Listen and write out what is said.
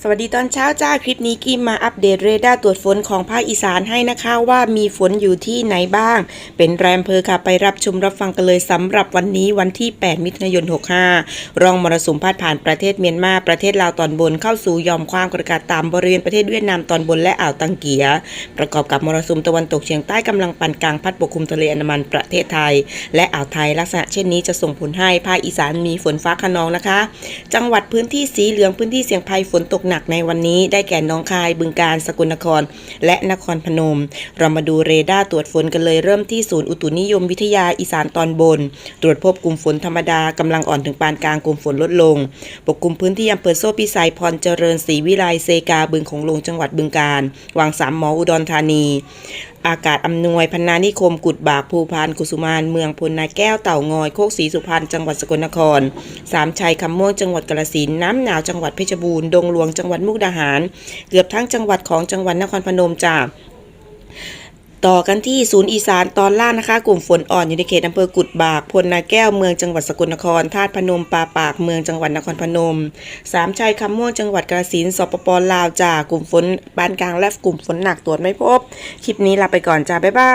สวัสดีตอนเช้าจ้าคลิปนี้กิมมาอัปเดตเรดาร์ตรวจฝนของภาคอีสานให้นะคะว่ามีฝนอยู่ที่ไหนบ้าง เป็นแรมเพอค่ะไปรับชมรับฟังกันเลยสำหรับวันนี้วันที่ 8 มิถุนายน 65 รองมรสุมพาดผ่านประเทศเมียนมาประเทศลาวตอนบนเข้าสู่ยอมความกดอากาศต่ำบริเวณประเทศเวียดนามตอนบนและอ่าวตังเกีย ประกอบกับมรสุมตะวันตกเฉียงใต้กำลังปานกลางพัดปกคลุมทะเลอันดามันประเทศไทย และอ่าวไทยลักษณะเช่นนี้จะส่งผลให้ภาคอีสานมีฝนฟ้าคะนองนะคะ จังหวัดพื้นที่สีเหลืองพื้นที่เสี่ยงภัยฝนตกหนักในวันนี้ได้แก่น้องคาย บึงการ สกลนคร และนครพนม เรามาดูเรดาร์ตรวจฝนกันเลยเริ่มที่ศูนย์อุตุนิยมวิทยาอีสานตอนบน ตรวจพบกลุ่มฝนธรรมดากำลังอ่อนถึงปานกลางกลุ่มฝนลดลง ปกคลุมพื้นที่อำเภอโซ่พิสัยพรเจริญศรีวิไลเซกาบึงของลงจังหวัดบึงการ วังสามหมออุดรธานี อากาศอำนวยพนานิคม กุดบากภูพานกุสุมานเมืองพลนาแก้วเต่างอยโคกศรีสุพรรณจังหวัดสกลนคร สามชัยคำม่วงจังหวัดกาฬสินน้ำหนาวจังหวัดเพชรบูรณ์ดงหลวงจังหวัดมุกดาหาร เกือบทั้งจังหวัดของจังหวัดนครพนมจ่า ต่อกันที่ศูนย์อีสานตอนล่างนะคะ กลุ่มฝนอ่อนอยู่ในเขตอำเภอกุดบากพลนาแก้วเมืองจังหวัดสกลนครธาตุพนมปาปากเมืองจังหวัดนครพนม สามชัยคำม่วงจังหวัดกาฬสินสปปลาวจากกลุ่มฝนบานกลางและกลุ่มฝนหนักตรวจไม่พบ คลิปนี้ลาไปก่อนจ้าบ๊ายบาย